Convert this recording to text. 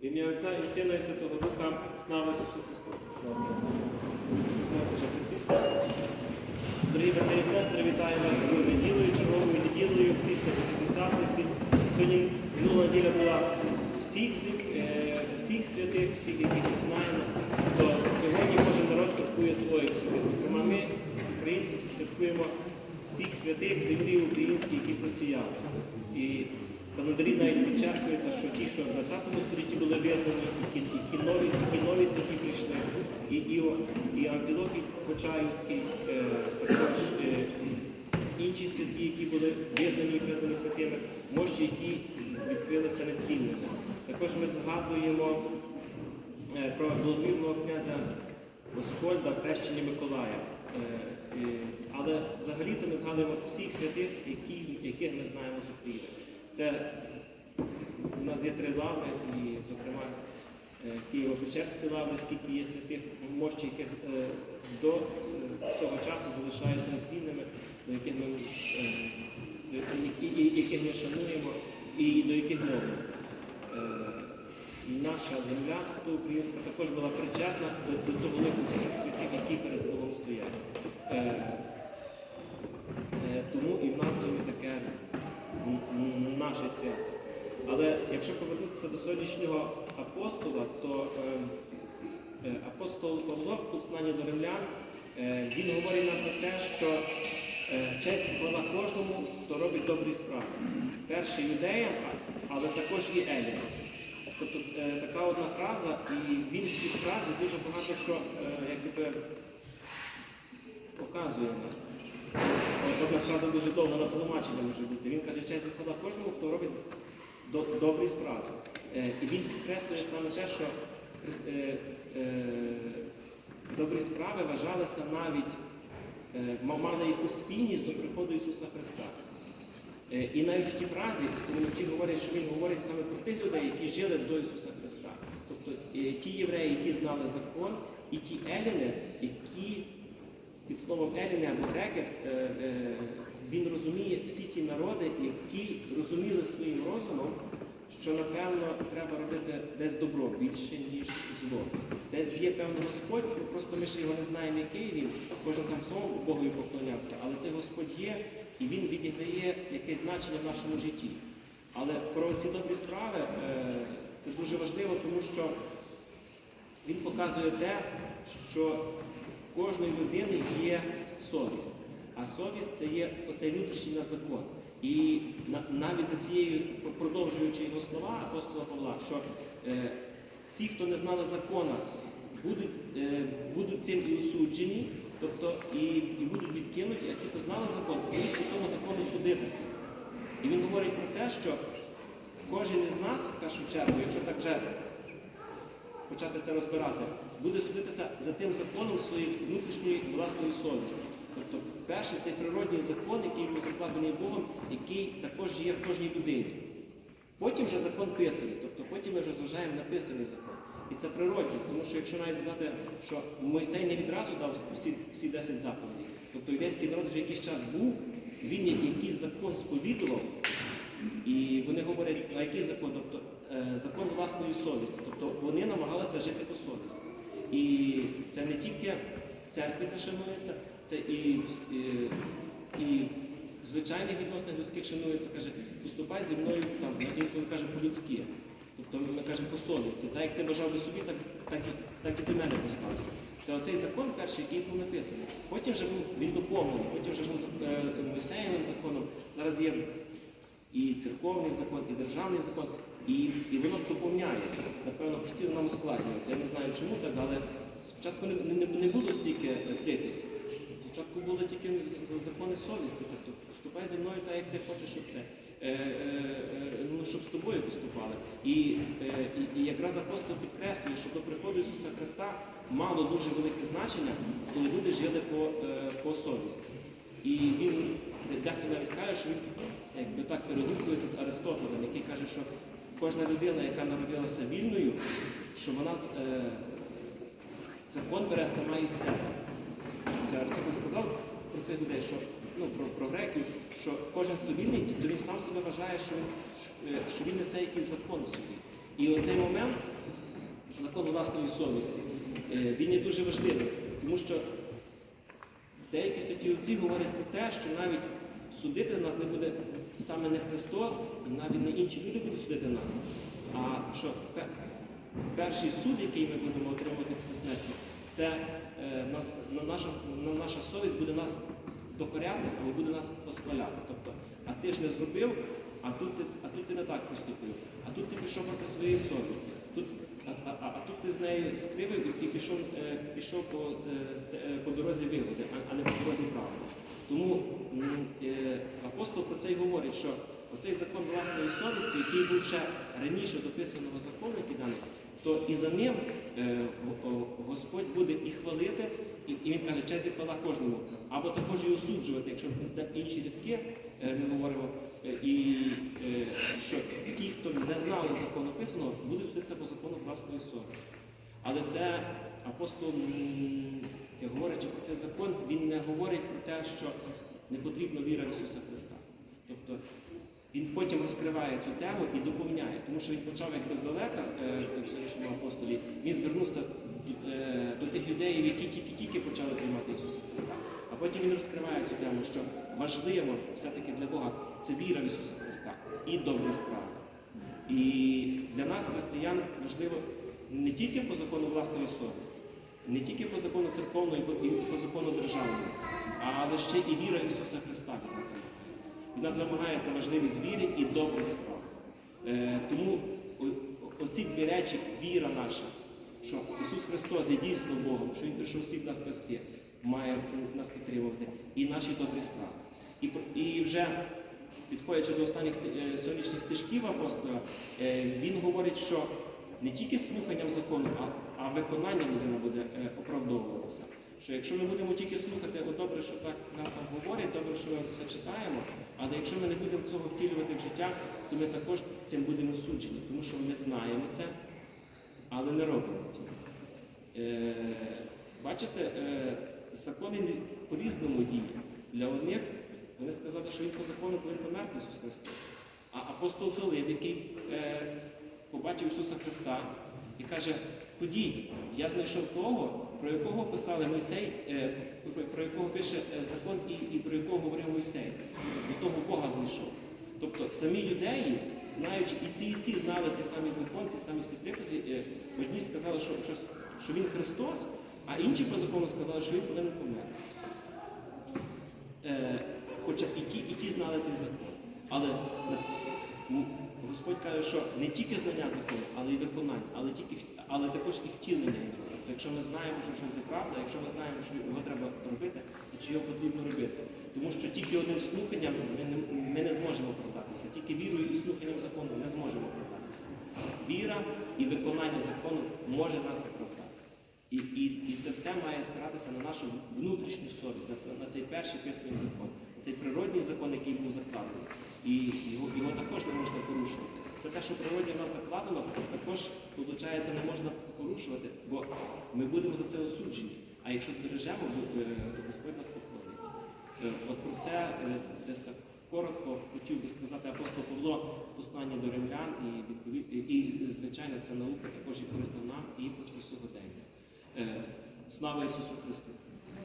Ім'я Отця і Сина і Святого Духа, слава Ісусу Христу. Дорогі брати і сестри, вітаю вас з неділею, черговою неділею, після П'ятидесятниці. Сьогодні минула неділя була всіх, е, всіх святих, всіх, яких ми знаємо. То сьогодні кожен народ святкує своїх святих. Зокрема, ми, українці, святкуємо всіх святих землі українській, які просіяли. І в календарі навіть підчеркується, що ті, що в 20 столітті були визнані, які, які, нові, які нові святі прийшли, і, і, і Амфілохій Почаївський, е, також е, інші святі, які були визнані і признані святими, мощі, які відкрилися недільними. Також ми згадуємо е, про благовірного князя Господа хрещення Миколая. Е, е, Але взагалі-то ми згадуємо всіх святих, які, яких ми знаємо з України. Це у нас є три лаври, і, зокрема, е, Києво-Печерські лаври, скільки є святих мощі, яких е, до е, цього часу залишаються нетлінними, до яких ми, і- і- яких ми шануємо і до яких молимося. Е, Наша земля, тобто українська, також була причетна до, цього лику всіх святих, які перед Богом стоять. Е, е, тому і в нас сьогодні таке м, м, свято. Але якщо повернутися до сьогоднішнього апостола, то е, е, апостол Павло в посланні до римлян, е, він говорить нам про те, що е, честь хвала кожному, хто робить добрі справи. Перше юдеям, але також і елінам. Тобто е, така одна фраза, і він в цій фразі дуже багато що е, якби, показує нам. Одна фраза дуже довга на тлумачення може бути. Він каже, і хвала кожному, хто робить добрі справи. Е, І він підкреслює саме те, що е, е, добрі справи вважалися навіть, мали якусь цінність до приходу Ісуса Христа. І навіть в тій фразі, ті говорять, що він говорить саме про тих людей, які жили до Ісуса Христа. Тобто ті євреї, які знали закон, і ті еліни, які під словом еліни або греки, він розуміє всі ті народи, які розуміли своїм розумом, що напевно треба робити десь добро більше, ніж зло. Десь є певний Господь, ну, просто ми ще його не знаємо, який він. Кожен там своєму Богові поклонявся, але цей Господь є, і він відіграє якесь значення в нашому житті. Але про ці добрі справи е, це дуже важливо, тому що він показує те, що в кожної людини є совість. А совість це є оцей внутрішній наш закон. І навіть за цією, продовжуючи його слова апостола Павла, що е, ті, хто не знали закона, будуть, е, будуть цим і осуджені, тобто і, і будуть відкинуті, а ті, хто знали закон, будуть по цьому закону судитися. І він говорить про те, що кожен із нас, в першу чергу, якщо так вже почати це розбирати, буде судитися за тим законом своєї внутрішньої власної совісті. Тобто, перший цей природній закон, який був закладений Богом, який також є в кожній людині. Потім вже закон писаний, тобто потім ми вже зважаємо на писаний закон. І це природньо, тому що якщо навіть згадати, що Мойсей не відразу дав всі, всі 10 заповідей, тобто юдейський народ вже якийсь час був, він якийсь закон сповідував, і вони говорять, а який закон? Тобто е, закон власної совісті. Тобто вони намагалися жити по совісті. І це не тільки в церкві це шанується, це і, е, і в звичайних відносинах людських шанується, каже, поступай зі мною там, інколи каже по-людськи. Тобто ми кажемо по совісті. Так як ти бажав би собі, так, так, так і до мене постався. Це оцей закон перший, який був написаний. Потім вже був він доповнений, потім вже був е, Мойсеєвим законом. Зараз є і церковний закон, і державний закон, і, і воно доповняє. Напевно, постійно нам ускладнюється. Я не знаю, чому так, але спочатку не, не, не було стільки е, приписів. Спочатку були тільки закони совісті, тобто поступай зі мною так, як ти хочеш, щоб це. Е, е, е, ну, щоб з тобою поступали. І, е, і, якраз апостол підкреслює, що до приходу Ісуса Христа мало дуже велике значення, коли люди жили по, по совісті. І він дехто навіть каже, що він якби так перегукується з Аристотелем, який каже, що кожна людина, яка народилася вільною, що вона закон бере сама із себе. Це Аристотель сказав про цих людей, що ну, про, про греків, що кожен, хто вільний, то він сам себе вважає, що він, що він несе якийсь закон у собі. І оцей момент, закон власної совісті, е, він є дуже важливим, тому що деякі святі отці говорять про те, що навіть судити нас не буде саме не Христос, і навіть не інші люди будуть судити нас. А що перший суд, який ми будемо отримувати після смерті, це е, на, на, наша, на наша совість буде нас докоряти, або буде нас восхваляти. Тобто, а ти ж не зробив, а тут ти, а тут ти не так поступив, а тут ти пішов проти своєї совісті. Тут, а, а, а, а тут ти з нею скривив і пішов, е, пішов по, е, е, по дорозі вигоди, а, а не по дорозі правди. Тому е, апостол про це й говорить, що оцей закон власної совісті, який був ще раніше дописаного закону, який даний, то і за ним е, Го- Го- Господь буде і хвалити, і, він каже, честь і хвала кожному, або також і осуджувати, якщо інші рядки е, ми говоримо, е, і що ті, хто не знали закону писаного, будуть судитися по закону власної совісті. Але це апостол, говорячи про цей закон, він не говорить про те, що не потрібна віра в Ісуса Христа. Тобто він потім розкриває цю тему і доповняє, тому що він почав якби здалека е, в сьогоднішньому апостолі, він звернувся до, е, тих людей, які тільки-тільки почали приймати Ісуса Христа. А потім він розкриває цю тему, що важливо все-таки для Бога це віра в Ісуса Христа і добрі справи. І для нас, християн, важливо не тільки по закону власної совісті, не тільки по закону церковної і по закону державної, але ще і віра Ісуса Христа від нас. Від нас вимагається важливість віри і добрих справ. Е, тому оці дві речі, віра наша, що Ісус Христос є дійсно Богом, що Він прийшов світ нас спасти, має нас підтримувати, і наші добрі справи. І, і вже підходячи до останніх е, стежків апостола, е, він говорить, що не тільки слуханням закону, а, а виконанням людина буде е, оправдовуватися. Що якщо ми будемо тільки слухати, о добре, що так нам там говорять, добре, що ми все читаємо, але якщо ми не будемо цього втілювати в життя, то ми також цим будемо суджені, тому що ми знаємо це, але не робимо цього. Е, бачите, е, закони по-різному діють. Для одних вони сказали, що він по закону повинен померти Ісус Христос. А апостол Филип, який е, побачив Ісуса Христа і каже, ходіть, я знайшов того, про якого писали Мойсей, е, про- якого пише е, закон і, і про якого говорив Мойсей. До того Бога знайшов. Тобто самі юдеї, знаючи, і ці, і ці знали цей самий закон, ці самі всі приписи, е, одні сказали, що, що, він Христос, а інші по закону сказали, що він повинен померти. Хоча і ті, і ті знали цей закон. Але Господь каже, що не тільки знання закону, але й виконання, але, тільки, але також і втілення його. Тобто, якщо ми знаємо, що щось є правда, якщо ми знаємо, що його треба робити, і чи його потрібно робити. Тому що тільки одним слуханням ми не, ми не зможемо оправдатися, тільки вірою і слуханням закону не зможемо оправдатися. Віра і виконання закону може нас оправдати. І, і, і це все має спиратися на нашу внутрішню совість, на, на цей перший писаний закон, на цей природній закон, який був закладений. І його, його також не можна порушувати. Все те, що природньо нас закладено, також, виходить, не можна порушувати, бо ми будемо за це осуджені. А якщо збережемо, е, то Господь нас похвалить. Е, От про це е, десь так коротко хотів би сказати апостол Павло в посланні до римлян, і, відпові- і, звичайно, ця наука також і корисна нам і сьогодення. Слава Ісусу Христу!